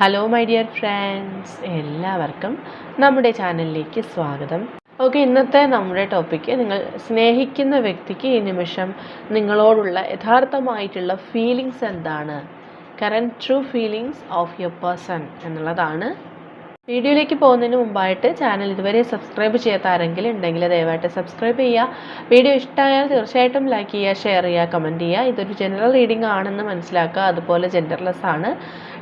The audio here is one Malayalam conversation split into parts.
ഹലോ മൈ ഡിയർ ഫ്രണ്ട്സ് എല്ലാവർക്കും നമ്മുടെ ചാനലിലേക്ക് സ്വാഗതം. ഓക്കെ ഇന്നത്തെ നമ്മുടെ ടോപ്പിക്ക് നിങ്ങൾ സ്നേഹിക്കുന്ന വ്യക്തിക്ക് ഈ നിമിഷം നിങ്ങളോടുള്ള യഥാർത്ഥമായിട്ടുള്ള ഫീലിങ്സ് എന്താണ്? Current true feelings of your person എന്നുള്ളതാണ്. വീഡിയോയിലേക്ക് പോകുന്നതിന് മുമ്പായിട്ട് ചാനൽ ഇതുവരെ സബ്സ്ക്രൈബ് ചെയ്യാത്ത ആരെങ്കിലും ഉണ്ടെങ്കിൽ ദയവായിട്ട് സബ്സ്ക്രൈബ് ചെയ്യുക. വീഡിയോ ഇഷ്ടമായാൽ തീർച്ചയായിട്ടും ലൈക്ക് ചെയ്യുക ഷെയർ ചെയ്യുക കമന്റ് ചെയ്യുക. ഇതൊരു ജനറൽ റീഡിംഗ് ആണെന്ന് മനസ്സിലാക്കുക. അതുപോലെ ജെൻഡർലെസ് ആണ്.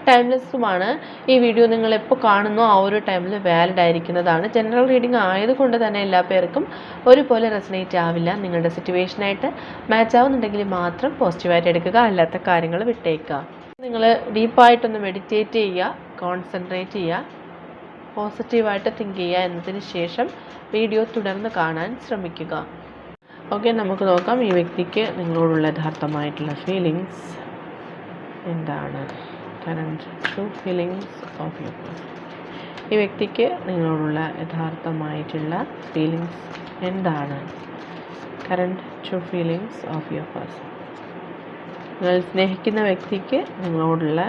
ടൈംലെസ്സുമാണ് ഈ വീഡിയോ നിങ്ങൾ എപ്പോൾ കാണുന്നോ ആ ഒരു ടൈമിൽ വാലിഡ് ആയിരിക്കുന്നതാണ്. ജനറൽ റീഡിംഗ് ആയതുകൊണ്ട് തന്നെ എല്ലാ പേർക്കും ഒരുപോലെ റെസനേറ്റ് ആവില്ല. നിങ്ങളുടെ സിറ്റുവേഷനായിട്ട് മാച്ച് ആവുന്നുണ്ടെങ്കിൽ മാത്രം പോസിറ്റീവായിട്ട് എടുക്കുക. അല്ലാത്ത കാര്യങ്ങൾ വിട്ടേക്കുക. നിങ്ങൾ ഡീപ്പായിട്ടൊന്ന് മെഡിറ്റേറ്റ് ചെയ്യുക കോൺസെൻട്രേറ്റ് ചെയ്യുക പോസിറ്റീവായിട്ട് തിങ്ക് ചെയ്യുക എന്നതിന് ശേഷം വീഡിയോ തുടർന്ന് കാണാൻ ശ്രമിക്കുക. ഓക്കെ നമുക്ക് നോക്കാം. ഈ വ്യക്തിക്ക് നിങ്ങളോടുള്ള യഥാർത്ഥമായിട്ടുള്ള ഫീലിങ്സ് എന്താണ്? Current true feelings of you ഈ വ്യക്തിക്ക് നിങ്ങളോടുള്ള യഥാർത്ഥമായിട്ടുള്ള ഫീലിങ്സ് എന്താണ്? Current true feelings of your person നിങ്ങൾ സ്നേഹിക്കുന്ന വ്യക്തിക്ക് നിങ്ങളോടുള്ള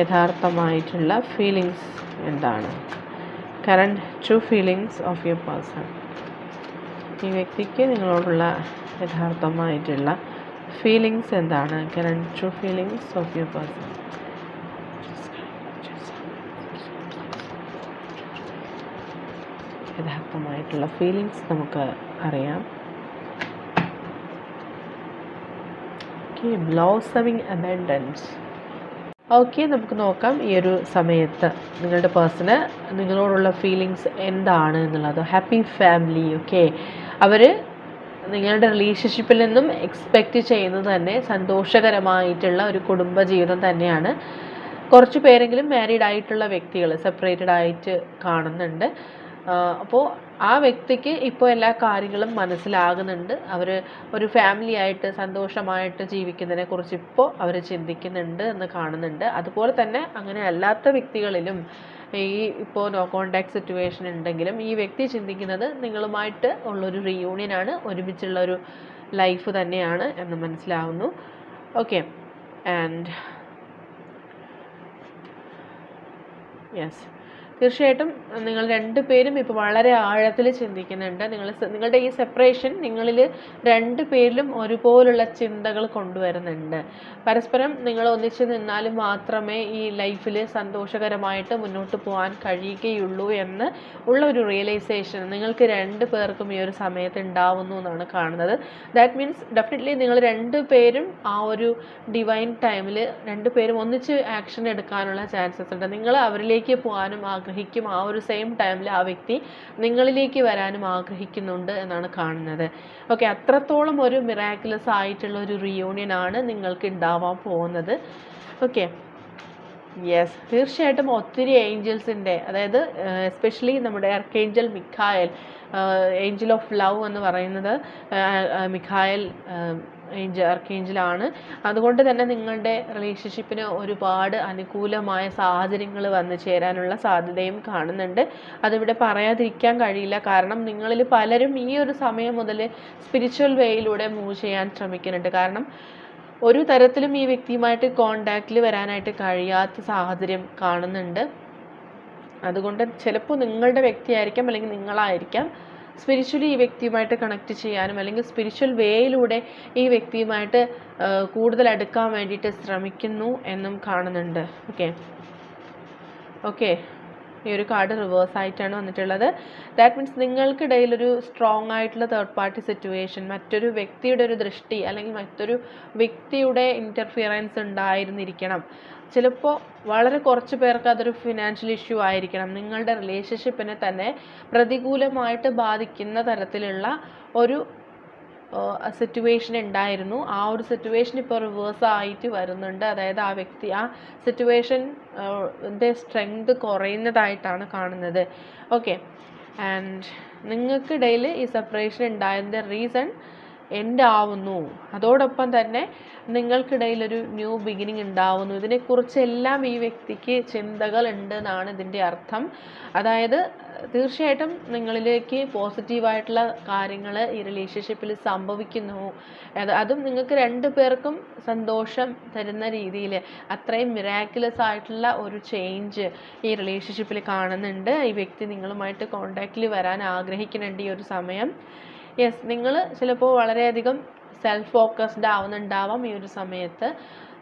യഥാർത്ഥമായിട്ടുള്ള ഫീലിങ്സ് എന്താണ്? Current true feelings of your person ഈ വ്യക്തിക്ക് നിങ്ങളോടുള്ള യഥാർത്ഥമായിട്ടുള്ള ഫീലിങ്സ് എന്താണ്? Current true feelings of your person യഥാർത്ഥമായിട്ടുള്ള feelings നമുക്ക് അറിയാം. ഓക്കെ ബ്ലോസമിങ് അബൻഡൻസ് ഓക്കെ നമുക്ക് നോക്കാം ഈ ഒരു സമയത്ത് നിങ്ങളുടെ പേഴ്സണ് നിങ്ങളോടുള്ള ഫീലിങ്സ് എന്താണ് എന്നുള്ളത്. ഹാപ്പി ഫാമിലി ഓക്കെ അവർ നിങ്ങളുടെ റിലേഷൻഷിപ്പിൽ നിന്നും എക്സ്പെക്റ്റ് ചെയ്യുന്നത് തന്നെ സന്തോഷകരമായിട്ടുള്ള ഒരു കുടുംബ ജീവിതം തന്നെയാണ്. കുറച്ച് പേരെങ്കിലും മാരീഡ് ആയിട്ടുള്ള വ്യക്തികൾ സെപ്പറേറ്റഡ് ആയിട്ട് കാണുന്നുണ്ട്. അപ്പോൾ ആ വ്യക്തിക്ക് ഇപ്പോൾ എല്ലാ കാര്യങ്ങളും മനസ്സിലാകുന്നുണ്ട്. അവർ ഒരു ഫാമിലി ആയിട്ട് സന്തോഷമായിട്ട് ജീവിക്കുന്നതിനെ കുറിച്ച് ഇപ്പോൾ അവർ ചിന്തിക്കുന്നുണ്ട് എന്ന് കാണുന്നുണ്ട്. അതുപോലെ തന്നെ അങ്ങനെ അല്ലാത്ത വ്യക്തികളിലും ഈ ഇപ്പോൾ നോ കോണ്ടാക്ട് സിറ്റുവേഷൻ ഉണ്ടെങ്കിലും ഈ വ്യക്തി ചിന്തിക്കുന്നത് നിങ്ങളുമായിട്ട് ഉള്ളൊരു റീയൂണിയനാണ് ഒരുമിച്ചുള്ള ഒരു ലൈഫ് തന്നെയാണ് എന്ന് മനസ്സിലാവുന്നു. ഓക്കെ ആൻഡ് യെസ് തീർച്ചയായിട്ടും നിങ്ങൾ രണ്ടുപേരും ഇപ്പോൾ വളരെ ആഴത്തിൽ ചിന്തിക്കുന്നുണ്ട്. നിങ്ങൾ നിങ്ങളുടെ ഈ സെപ്പറേഷൻ നിങ്ങളിൽ രണ്ട് പേരിലും ഒരുപോലുള്ള ചിന്തകൾ കൊണ്ടുവരുന്നുണ്ട്. പരസ്പരം നിങ്ങൾ ഒന്നിച്ച് നിന്നാൽ മാത്രമേ ഈ ലൈഫിൽ സന്തോഷകരമായിട്ട് മുന്നോട്ട് പോകാൻ കഴിയുകയുള്ളൂ എന്ന് ഉള്ള ഒരു റിയലൈസേഷൻ നിങ്ങൾക്ക് രണ്ട് പേർക്കും ഈ ഒരു സമയത്ത് ഉണ്ടാവുന്നു എന്നാണ് കാണുന്നത്. ദാറ്റ് മീൻസ് ഡെഫിനറ്റ്ലി നിങ്ങൾ രണ്ട് പേരും ആ ഒരു ഡിവൈൻ ടൈമിൽ രണ്ട് പേരും ഒന്നിച്ച് ആക്ഷൻ എടുക്കാനുള്ള ചാൻസസ് ഉണ്ട്. നിങ്ങൾ അവരിലേക്ക് പോകാനും ആഗ്രഹിക്കും ആ ഒരു സെയിം ടൈമിൽ ആ വ്യക്തി നിങ്ങളിലേക്ക് വരാനും ആഗ്രഹിക്കുന്നുണ്ട് എന്നാണ് കാണുന്നത്. ഓക്കെ അത്രത്തോളം ഒരു മിറാക്കുലസ് ആയിട്ടുള്ള ഒരു റിയൂണിയൻ ആണ് നിങ്ങൾക്ക് ഉണ്ടാവാൻ പോകുന്നത്. ഓക്കെ യെസ് തീർച്ചയായിട്ടും ഒത്തിരി ഏഞ്ചൽസിന്റെ അതായത് എസ്പെഷ്യലി നമ്മുടെ archangel Michael angel of love എന്ന് പറയുന്നത് മിഖായൽ ഏഞ്ചൽ അർക്കേഞ്ചലാണ് അതുകൊണ്ട് തന്നെ നിങ്ങളുടെ റിലേഷൻഷിപ്പിന് ഒരുപാട് അനുകൂലമായ സാഹചര്യങ്ങൾ വന്നു ചേരാനുള്ള സാധ്യതയും കാണുന്നുണ്ട്. അതിവിടെ പറയാതിരിക്കാൻ കഴിയില്ല. കാരണം നിങ്ങളിൽ പലരും ഈ ഒരു സമയം മുതൽ സ്പിരിച്വൽ വേയിലൂടെ മൂവ് ചെയ്യാൻ ശ്രമിക്കുന്നുണ്ട്. കാരണം ഒരു തരത്തിലും ഈ വ്യക്തിയുമായിട്ട് കോണ്ടാക്റ്റിൽ വരാനായിട്ട് കഴിയാത്ത സാഹചര്യം കാണുന്നുണ്ട്. അതുകൊണ്ട് ചിലപ്പോൾ നിങ്ങളുടെ വ്യക്തിയായിരിക്കാം അല്ലെങ്കിൽ നിങ്ങളായിരിക്കാം സ്പിരിച്വലി ഈ വ്യക്തിയുമായിട്ട് കണക്ട് ചെയ്യാനും അല്ലെങ്കിൽ സ്പിരിച്വൽ വേയിലൂടെ ഈ വ്യക്തിയുമായിട്ട് കൂടുതൽ അടുക്കാൻ വേണ്ടിയിട്ട് ശ്രമിക്കുന്നു എന്നും കാണുന്നുണ്ട്. ഓക്കെ ഓക്കെ ഈ ഒരു കാർഡ് റിവേഴ്സ് ആയിട്ടാണ് വന്നിട്ടുള്ളത്. ദാറ്റ് മീൻസ് നിങ്ങൾക്കിടയിൽ ഒരു സ്ട്രോങ് ആയിട്ടുള്ള തേർഡ് പാർട്ടി സിറ്റുവേഷൻ മറ്റൊരു വ്യക്തിയുടെ ഒരു ദൃഷ്ടി അല്ലെങ്കിൽ മറ്റൊരു വ്യക്തിയുടെ ഇന്റർഫിയറൻസ് ഉണ്ടായിരുന്നിരിക്കണം. ചിലപ്പോൾ വളരെ കുറച്ച് പേർക്ക് അതൊരു ഫിനാൻഷ്യൽ ഇഷ്യൂ ആയിരിക്കണം. നിങ്ങളുടെ റിലേഷൻഷിപ്പിനെ തന്നെ പ്രതികൂലമായിട്ട് ബാധിക്കുന്ന തരത്തിലുള്ള ഒരു സിറ്റുവേഷൻ ഉണ്ടായിരുന്നു ആ ഒരു സിറ്റുവേഷൻ ഇപ്പോൾ റിവേഴ്സ് ആയിട്ട് വരുന്നുണ്ട്. അതായത് ആ വ്യക്തി ആ സിറ്റുവേഷൻ സ്ട്രെങ്ത് കുറയുന്നതായിട്ടാണ് കാണുന്നത്. ഓക്കെ ആൻഡ് നിങ്ങൾക്കിടയിൽ ഈ സെപ്പറേഷൻ ഉണ്ടായതിന്റെ റീസൺ എൻഡ് ആവുന്നു. അതോടൊപ്പം തന്നെ നിങ്ങൾക്കിടയിൽ ഒരു ന്യൂ ബിഗിനിങ് ഉണ്ടാവുന്നു. ഇതിനെക്കുറിച്ചെല്ലാം ഈ വ്യക്തിക്ക് ചിന്തകൾ ഉണ്ട് എന്നാണ് ഇതിന്റെ അർത്ഥം. അതായത് തീർച്ചയായിട്ടും നിങ്ങളിലേക്ക് പോസിറ്റീവായിട്ടുള്ള കാര്യങ്ങൾ ഈ റിലേഷൻഷിപ്പിൽ സംഭവിക്കുന്നു. അത് അതും നിങ്ങൾക്ക് രണ്ട് പേർക്കും സന്തോഷം തരുന്ന രീതിയിൽ അത്രയും മിറാക്കുലസ് ആയിട്ടുള്ള ഒരു ചേഞ്ച് ഈ റിലേഷൻഷിപ്പിൽ കാണുന്നുണ്ട്. ഈ വ്യക്തി നിങ്ങളുമായിട്ട് കോണ്ടാക്റ്റിൽ വരാൻ ആഗ്രഹിക്കുന്നുണ്ട് ഈ ഒരു സമയം. യെസ് നിങ്ങൾ ചിലപ്പോൾ വളരെയധികം സെൽഫ് ഫോക്കസ്ഡ് ആവുന്നുണ്ടാവാം ഈ ഒരു സമയത്ത്.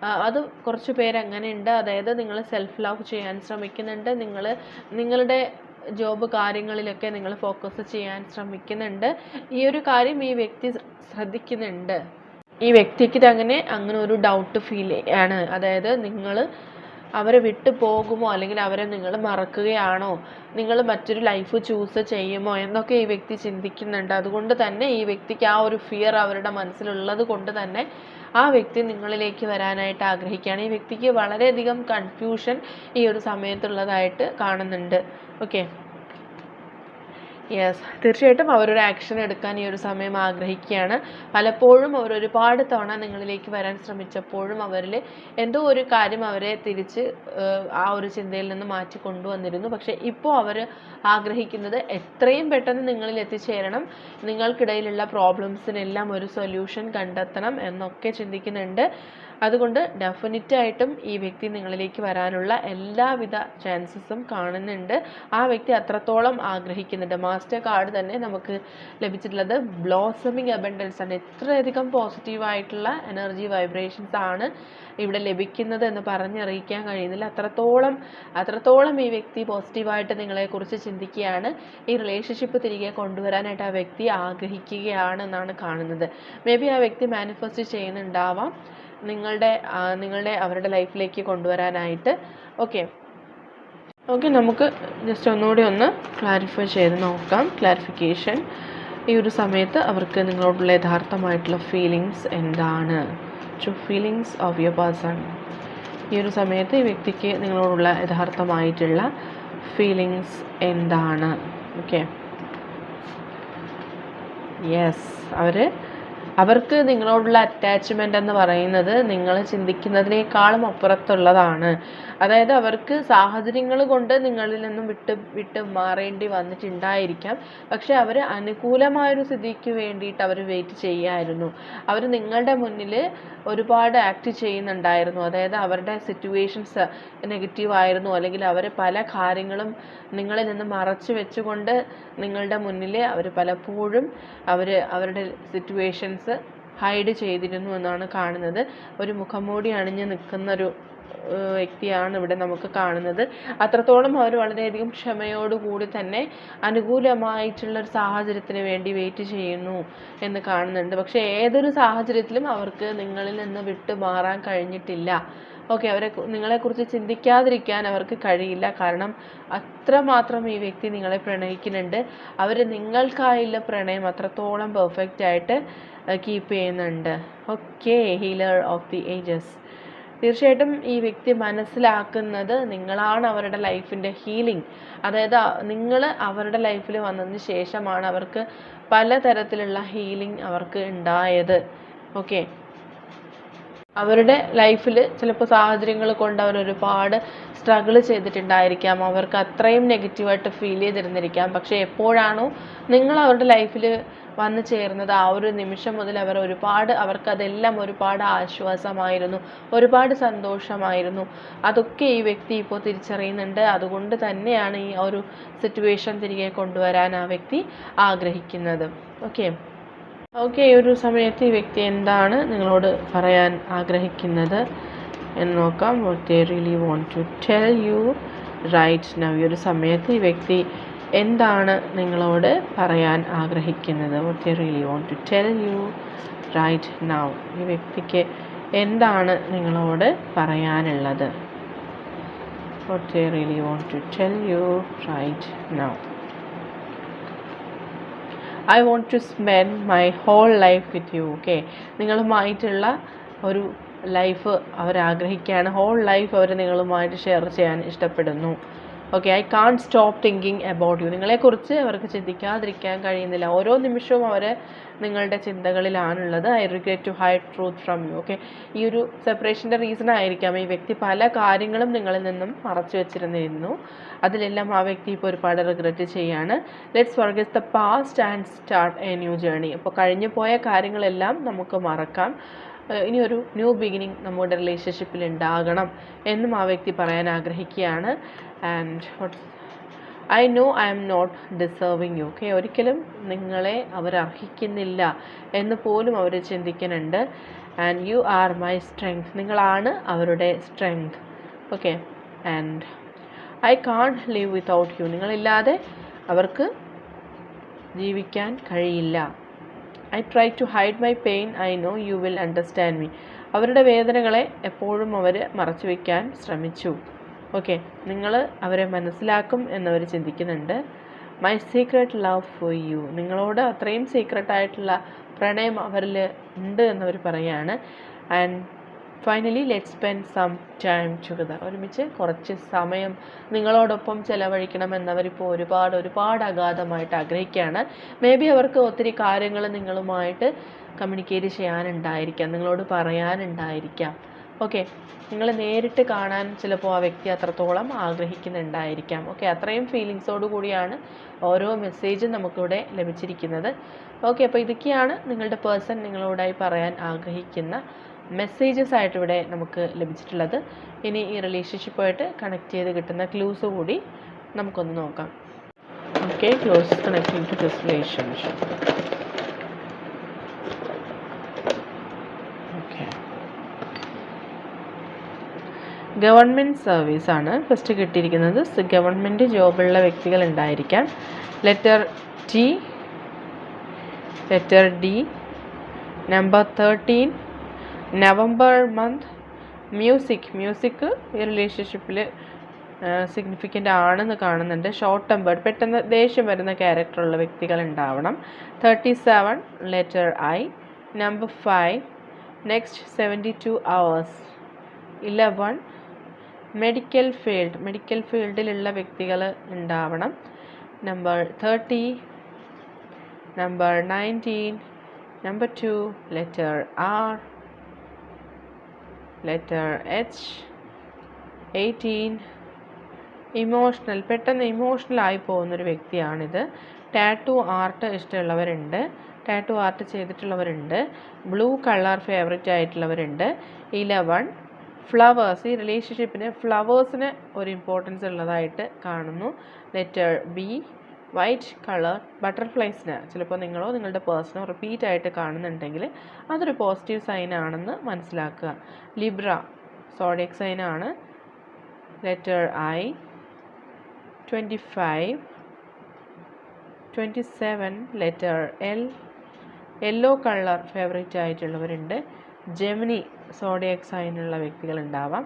അത് കുറച്ച് പേര് അങ്ങനെയുണ്ട്. അതായത് നിങ്ങൾ സെൽഫ് ലവ് ചെയ്യാൻ ശ്രമിക്കുന്നുണ്ട്. നിങ്ങൾ നിങ്ങളുടെ ജോബ് കാര്യങ്ങളിലൊക്കെ നിങ്ങൾ ഫോക്കസ് ചെയ്യാൻ ശ്രമിക്കുന്നുണ്ട്. ഈ ഒരു കാര്യം ഈ വ്യക്തി ശ്രദ്ധിക്കുന്നുണ്ട്. ഈ വ്യക്തിക്ക് അങ്ങനെ അങ്ങനെ ഒരു ഡൗട്ട് ഫീൽ ആണ്. അതായത് നിങ്ങൾ അവരെ വിട്ടു പോകുമോ? അല്ലെങ്കിൽ അവരെ നിങ്ങൾ മറക്കുകയാണോ? നിങ്ങൾ മറ്റൊരു ലൈഫ് ചൂസ് ചെയ്യുമോ? എന്നൊക്കെ ഈ വ്യക്തി ചിന്തിക്കുന്നുണ്ട്. അതുകൊണ്ട് തന്നെ ഈ വ്യക്തിക്ക് ആ ഒരു ഫിയർ അവരുടെ മനസ്സിലുള്ളത് കൊണ്ട് തന്നെ ആ വ്യക്തി നിങ്ങളിലേക്ക് വരാനായിട്ട് ആഗ്രഹിക്കുകയാണ്. ഈ വ്യക്തിക്ക് വളരെയധികം കൺഫ്യൂഷൻ ഈ ഒരു സമയത്തുള്ളതായിട്ട് കാണുന്നുണ്ട്. ഓക്കെ യെസ് തീർച്ചയായിട്ടും അവരൊരു ആക്ഷൻ എടുക്കാൻ ഈ ഒരു സമയം ആഗ്രഹിക്കുകയാണ്. പലപ്പോഴും അവർ ഒരുപാട് തവണ നിങ്ങളിലേക്ക് വരാൻ ശ്രമിച്ചപ്പോഴും അവരിൽ എന്തോ ഒരു കാര്യം അവരെ തിരിച്ച് ആ ഒരു ചിന്തയിൽ നിന്ന് മാറ്റി കൊണ്ടുവന്നിരുന്നു. പക്ഷേ ഇപ്പോൾ അവർ ആഗ്രഹിക്കുന്നത് എത്രയും പെട്ടെന്ന് നിങ്ങളിൽ എത്തിച്ചേരണം. നിങ്ങൾക്കിടയിലുള്ള പ്രോബ്ലംസിനെല്ലാം ഒരു സൊല്യൂഷൻ കണ്ടെത്തണം എന്നൊക്കെ ചിന്തിക്കുന്നുണ്ട്. അതുകൊണ്ട് ഡെഫിനറ്റ് ആയിട്ടും ഈ വ്യക്തി നിങ്ങളിലേക്ക് വരാനുള്ള എല്ലാവിധ ചാൻസസും കാണുന്നുണ്ട്. ആ വ്യക്തി അത്രത്തോളം ആഗ്രഹിക്കുന്നുണ്ട്. മാസ്റ്റർ കാർഡ് തന്നെ നമുക്ക് ലഭിച്ചിട്ടുള്ളത് ബ്ലോസമിങ് അബൻഡൻസ് ആണ്. എത്രയധികം പോസിറ്റീവായിട്ടുള്ള എനർജി വൈബ്രേഷൻസ് ആണ് ഇവിടെ ലഭിക്കുന്നത് എന്ന് പറഞ്ഞറിയിക്കാൻ കഴിയുന്നില്ല. അത്രത്തോളം അത്രത്തോളം ഈ വ്യക്തി പോസിറ്റീവായിട്ട് നിങ്ങളെക്കുറിച്ച് ചിന്തിക്കുകയാണ്. ഈ റിലേഷൻഷിപ്പ് തിരികെ കൊണ്ടുവരാനായിട്ട് ആ വ്യക്തി ആഗ്രഹിക്കുകയാണെന്നാണ് കാണുന്നത്. മേ ബി ആ വ്യക്തി മാനിഫെസ്റ്റ് ചെയ്യുന്നുണ്ടാവാം. നിങ്ങളുടെ നിങ്ങളുടെ അവരുടെ ലൈഫിലേക്ക് കൊണ്ടുവരാനായിട്ട്. ഓക്കെ ഓക്കെ നമുക്ക് ജസ്റ്റ് ഒന്നുകൂടി ഒന്ന് ക്ലാരിഫൈ ചെയ്ത് നോക്കാം. ക്ലാരിഫിക്കേഷൻ ഈ ഒരു സമയത്ത് അവർക്ക് നിങ്ങളോടുള്ള യഥാർത്ഥമായിട്ടുള്ള ഫീലിങ്സ് എന്താണ്? True feelings of your person ഈ ഒരു സമയത്ത് ഈ വ്യക്തിക്ക് നിങ്ങളോടുള്ള യഥാർത്ഥമായിട്ടുള്ള ഫീലിങ്സ് എന്താണ്? ഓക്കെ യെസ് അവർ അവർക്ക് നിങ്ങളോടുള്ള അറ്റാച്ച്മെന്റ് എന്ന് പറയുന്നത് നിങ്ങൾ ചിന്തിക്കുന്നതിനേക്കാളും അപ്പുറത്തുള്ളതാണ്. അതായത് അവർക്ക് സാഹചര്യങ്ങൾ കൊണ്ട് നിങ്ങളിൽ നിന്നും വിട്ട് വിട്ട് മാറേണ്ടി വന്നിട്ടുണ്ടായിരിക്കാം. പക്ഷെ അവർ അനുകൂലമായൊരു സ്ഥിതിക്ക് വേണ്ടിയിട്ട് അവർ വെയിറ്റ് ചെയ്യായിരുന്നു. അവർ നിങ്ങളുടെ മുന്നിൽ ഒരുപാട് ആക്ട് ചെയ്യുന്നുണ്ടായിരുന്നു. അതായത് അവരുടെ സിറ്റുവേഷൻസ് നെഗറ്റീവ് ആയിരുന്നു. അല്ലെങ്കിൽ അവർ പല കാര്യങ്ങളും നിങ്ങളിൽ നിന്ന് മറച്ചു വെച്ചുകൊണ്ട് നിങ്ങളുടെ മുന്നിൽ അവർ പലപ്പോഴും അവർ അവരുടെ സിറ്റുവേഷൻസ് ഹൈഡ് ചെയ്തിരുന്നു എന്നാണ് കാണുന്നത്. ഒരു മുഖംമൂടി അണിഞ്ഞ് നിൽക്കുന്ന ഒരു വ്യക്തിയാണ് ഇവിടെ നമുക്ക് കാണുന്നത്. അത്രത്തോളം അവർ വളരെയധികം ക്ഷമയോടുകൂടി തന്നെ അനുകൂലമായിട്ടുള്ള ഒരു സാഹചര്യത്തിന് വേണ്ടി വെയിറ്റ് ചെയ്യുന്നു എന്ന് കാണുന്നുണ്ട്. പക്ഷേ ഏതൊരു സാഹചര്യത്തിലും അവർക്ക് നിങ്ങളിൽ നിന്ന് വിട്ടുമാറാൻ കഴിഞ്ഞിട്ടില്ല. ഓക്കെ അവരെ നിങ്ങളെക്കുറിച്ച് ചിന്തിക്കാതിരിക്കാൻ അവർക്ക് കഴിയില്ല. കാരണം അത്രമാത്രം ഈ വ്യക്തി നിങ്ങളെ പ്രണയിക്കുന്നുണ്ട്. അവർ നിങ്ങൾക്കായുള്ള പ്രണയം അത്രത്തോളം പെർഫെക്റ്റ് ആയിട്ട് കീപ്പ് ചെയ്യുന്നുണ്ട്. Okay healer of the ages തീർച്ചയായിട്ടും ഈ വ്യക്തി മനസ്സിലാക്കുന്നത് നിങ്ങളാണ് അവരുടെ ലൈഫിന്റെ ഹീലിംഗ്. അതായത് നിങ്ങൾ അവരുടെ ലൈഫിൽ വന്നതിന് ശേഷമാണ് അവർക്ക് പലതരത്തിലുള്ള ഹീലിംഗ് അവർക്ക് ഉണ്ടായത്. ഓക്കെ? അവരുടെ ലൈഫിൽ ചിലപ്പോൾ സാഹചര്യങ്ങൾ കൊണ്ട് അവർ ഒരുപാട് സ്ട്രഗിൾ ചെയ്തിട്ടുണ്ടായിരിക്കാം. അവർക്ക് അത്രയും നെഗറ്റീവായിട്ട് ഫീൽ ചെയ്തിരുന്നിരിക്കാം. പക്ഷേ എപ്പോഴാണോ നിങ്ങൾ അവരുടെ ലൈഫിൽ വന്നു ചേർന്നത് ആ ഒരു നിമിഷം മുതൽ അവർ ഒരുപാട് അവർക്കതെല്ലാം ഒരുപാട് ആശ്വാസമായിരുന്നു ഒരുപാട് സന്തോഷമായിരുന്നു. അതൊക്കെ ഈ വ്യക്തി ഇപ്പോൾ തിരിച്ചറിയുന്നുണ്ട്. അതുകൊണ്ട് തന്നെയാണ് ഈ ഒരു സിറ്റുവേഷൻ തിരികെ കൊണ്ടുവരാൻ ആ വ്യക്തി ആഗ്രഹിക്കുന്നത്. ഓക്കെ ഓക്കെ ഈ ഒരു സമയത്ത് ഈ വ്യക്തി എന്താണ് നിങ്ങളോട് പറയാൻ ആഗ്രഹിക്കുന്നത് എന്ന് നോക്കാം. What they really want to tell you right now. ഈ ഒരു സമയത്ത് ഈ വ്യക്തി എന്താണ് നിങ്ങളോട് പറയാൻ ആഗ്രഹിക്കുന്നത്? What you really want to tell you right now ഈ വ്യക്തിക്ക് എന്താണ് നിങ്ങളോട് പറയാനുള്ളത്? What you really want to tell you right now I want to spend my whole life with you okay നിങ്ങളുമായിട്ടുള്ള ഒരു ലൈഫ് അവരാഗ്രഹിക്കുകയാണ്. ഹോൾ ലൈഫ് അവർ നിങ്ങളുമായിട്ട് ഷെയർ ചെയ്യാൻ ഇഷ്ടപ്പെടുന്നു. Okay I can't stop thinking about you നിങ്ങളെക്കുറിച്ച് അവർക്ക് ചിന്തിക്കാതിരിക്കാൻ കഴിയുന്നില്ല. ഓരോ നിമിഷവും അവർ നിങ്ങളുടെ ചിന്തകളിലാണുള്ളത്. I regret to hide truth from you okay ഈ ഒരു സെപ്പറേഷന്റെ റീസൺ ആയിരിക്കാം. ഈ വ്യക്തി പല കാര്യങ്ങളും നിങ്ങളിൽ നിന്നും മറച്ചു വെച്ചിരുന്നിരുന്നു. അതിലെല്ലാം ആ വ്യക്തി ഇപ്പോൾ ഒരുപാട് റിഗ്രറ്റ് ചെയ്യാണ്. Let's forget the past and start a new journey അപ്പോൾ കഴിഞ്ഞു പോയ കാര്യങ്ങളെല്ലാം നമുക്ക് മറക്കാം. ഇനി ഒരു ന്യൂ ബിഗിനിങ് നമ്മുടെ റിലേഷൻഷിപ്പിൽ ഉണ്ടാകണം എന്നും ആ വ്യക്തി പറയാൻ ആഗ്രഹിക്കുകയാണ്. And I know I am not deserving you okay ഒരിക്കലും നിങ്ങളെ അവർ അർഹിക്കുന്നില്ല എന്ന് പോലും അവർ ചിന്തിക്കുന്നുണ്ട്. And you are my strength നിങ്ങളാണ് അവരുടെ strength okay and I can't live without you നിങ്ങളില്ലാതെ അവർക്ക് ജീവിക്കാൻ കഴിയില്ല. I try to hide my pain I know you will understand me അവരുടെ വേദനകളെ എപ്പോഴും അവർ മറച്ചു വയ്ക്കാൻ ശ്രമിച്ചു. ഓക്കെ നിങ്ങൾ അവരെ മനസ്സിലാക്കും എന്നവർ ചിന്തിക്കുന്നുണ്ട്. My secret love for you നിങ്ങളോട് അത്രയും സീക്രട്ടായിട്ടുള്ള പ്രണയം അവരിൽ ഉണ്ട് എന്നവർ പറയുകയാണ് and finally let spend some time together ഒരുമിച്ച് കുറച്ച് സമയം നിങ്ങളോടൊപ്പം ചെലവഴിക്കണം എന്നവരിപ്പോൾ ഒരുപാട് ഒരുപാട് അഗാധമായിട്ട് ആഗ്രഹിക്കുകയാണ്. മേ ബി അവർക്ക് ഒത്തിരി കാര്യങ്ങൾ നിങ്ങളുമായിട്ട് കമ്മ്യൂണിക്കേറ്റ് ചെയ്യാനുണ്ടായിരിക്കാം. നിങ്ങളോട് പറയാനുണ്ടായിരിക്കാം. ഓക്കെ നിങ്ങൾ നേരിട്ട് കാണാൻ ചിലപ്പോൾ ആ വ്യക്തി അത്രത്തോളം ആഗ്രഹിക്കുന്നുണ്ടായിരിക്കാം. ഓക്കെ അത്രയും ഫീലിങ്സോടു കൂടിയാണ് ഓരോ മെസ്സേജും നമുക്കിവിടെ ലഭിച്ചിരിക്കുന്നത്. ഓക്കെ അപ്പോൾ ഇതൊക്കെയാണ് നിങ്ങളുടെ പേഴ്സൺ നിങ്ങളോടായി പറയാൻ ആഗ്രഹിക്കുന്ന മെസ്സേജസ് ആയിട്ട് ഇവിടെ നമുക്ക് ലഭിച്ചിട്ടുള്ളത്. ഇനി ഈ റിലേഷൻഷിപ്പുമായിട്ട് കണക്ട് ചെയ്ത് കിട്ടുന്ന ക്ലൂസ് കൂടി നമുക്കൊന്ന് നോക്കാം. Okay clues connecting to this relationship okay government സർവീസാണ് ഫസ്റ്റ് കിട്ടിയിരിക്കുന്നത്. ഗവൺമെന്റ് ജോബുള്ള വ്യക്തികൾ ഉണ്ടായിരിക്കാം. Letter T letter D number thirteen November month music music ഈ റിലേഷൻഷിപ്പിൽ സിഗ്നിഫിക്കന്റ് ആണെന്ന് കാണുന്നുണ്ട്. ഷോർട്ട് ടെമ്പേർഡ് പെട്ടെന്ന് ദേഷ്യം വരുന്ന ക്യാരക്ടറുള്ള വ്യക്തികൾ ഉണ്ടാവണം. Thirty seven letter I number five next seventy two hours eleven medical field medical ഫീൽഡിലുള്ള വ്യക്തികൾ ഉണ്ടാവണം. Number thirty number nineteen number two letter R letter H eighteen emotional പെട്ടെന്ന് ഇമോഷണൽ ആയി പോകുന്നൊരു വ്യക്തിയാണിത്. ടാറ്റു ആർട്ട് ഇഷ്ടമുള്ളവരുണ്ട്. ടാറ്റു ആർട്ട് ചെയ്തിട്ടുള്ളവരുണ്ട്. ബ്ലൂ കളർ ഫേവറേറ്റ് ആയിട്ടുള്ളവരുണ്ട്. ഇലവൺ ഫ്ലവേഴ്സ് ഈ റിലേഷൻഷിപ്പിന് ഫ്ലവേഴ്സിന് ഒരു ഇമ്പോർട്ടൻസ് ഉള്ളതായിട്ട് കാണുന്നു. ലെറ്റർ ബി വൈറ്റ് കളർ ബട്ടർഫ്ലൈസിന് ചിലപ്പോൾ നിങ്ങളോ നിങ്ങളുടെ പേഴ്സണോ റിപ്പീറ്റ് ആയിട്ട് കാണുന്നുണ്ടെങ്കിൽ അതൊരു പോസിറ്റീവ് സൈൻ ആണെന്ന് മനസ്സിലാക്കുക. ലിബ്ര സോഡിയക് സൈൻ ആണ്. Letter I twenty five twenty seven letter L yellow colour favourite ആയിട്ടുള്ളവരുണ്ട് Gemini zodiac സൈനുള്ള വ്യക്തികളുണ്ടാവാം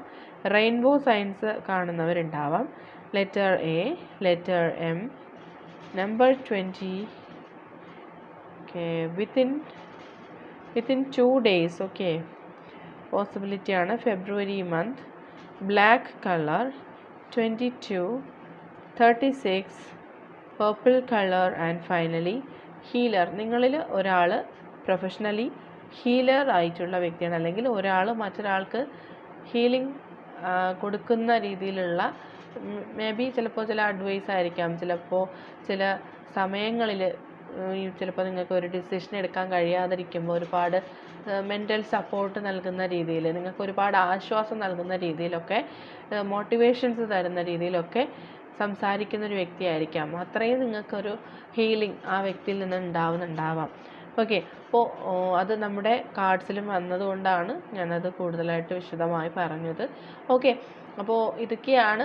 rainbow signs കാണുന്നവരുണ്ടാവാം. Letter A letter M number twenty okay within within two days okay പോസിബിലിറ്റിയാണ് February month black colour twenty two thirty six purple colour and finally healer നിങ്ങളിൽ ഒരാൾ പ്രൊഫഷണലി ഹീലർ ആയിട്ടുള്ള വ്യക്തിയാണ്. അല്ലെങ്കിൽ ഒരാൾ മറ്റൊരാൾക്ക് ഹീലിംഗ് കൊടുക്കുന്ന രീതിയിലുള്ള മേ ബി ചിലപ്പോൾ ചില അഡ്വൈസ് ആയിരിക്കാം. ചിലപ്പോൾ ചില സമയങ്ങളിൽ ചിലപ്പോൾ നിങ്ങൾക്ക് ഒരു ഡിസിഷൻ എടുക്കാൻ കഴിയാതിരിക്കുമ്പോൾ ഒരുപാട് മെന്റൽ സപ്പോർട്ട് നൽകുന്ന രീതിയിൽ നിങ്ങൾക്ക് ഒരുപാട് ആശ്വാസം നൽകുന്ന രീതിയിലൊക്കെ മോട്ടിവേഷൻസ് തരുന്ന രീതിയിലൊക്കെ സംസാരിക്കുന്ന ഒരു വ്യക്തിയായിരിക്കാം അത്രയും നിങ്ങൾക്കൊരു ഹീലിംഗ് ആ വ്യക്തിയിൽ നിന്ന് ഉണ്ടാവുന്നുണ്ടാവാം. ഓക്കെ അപ്പോൾ അത് നമ്മുടെ കാർഡ്സിലും വന്നതുകൊണ്ടാണ് ഞാനത് കൂടുതലായിട്ട് വിശദമായി പറഞ്ഞത്. ഓക്കെ അപ്പോൾ ഇതൊക്കെയാണ്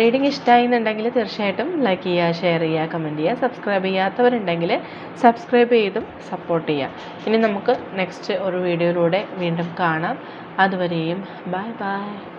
റീഡിങ് ഇഷ്ടമായി എന്നുണ്ടെങ്കിൽ തീർച്ചയായിട്ടും ലൈക്ക് ചെയ്യുക ഷെയർ ചെയ്യുക കമന്റ് ചെയ്യുക. സബ്സ്ക്രൈബ് ചെയ്യാത്തവരുണ്ടെങ്കിൽ സബ്സ്ക്രൈബ് ചെയ്തും സപ്പോർട്ട് ചെയ്യുക. ഇനി നമുക്ക് നെക്സ്റ്റ് ഒരു വീഡിയോയിലൂടെ വീണ്ടും കാണാം. അതുവരെയും ബൈ ബൈ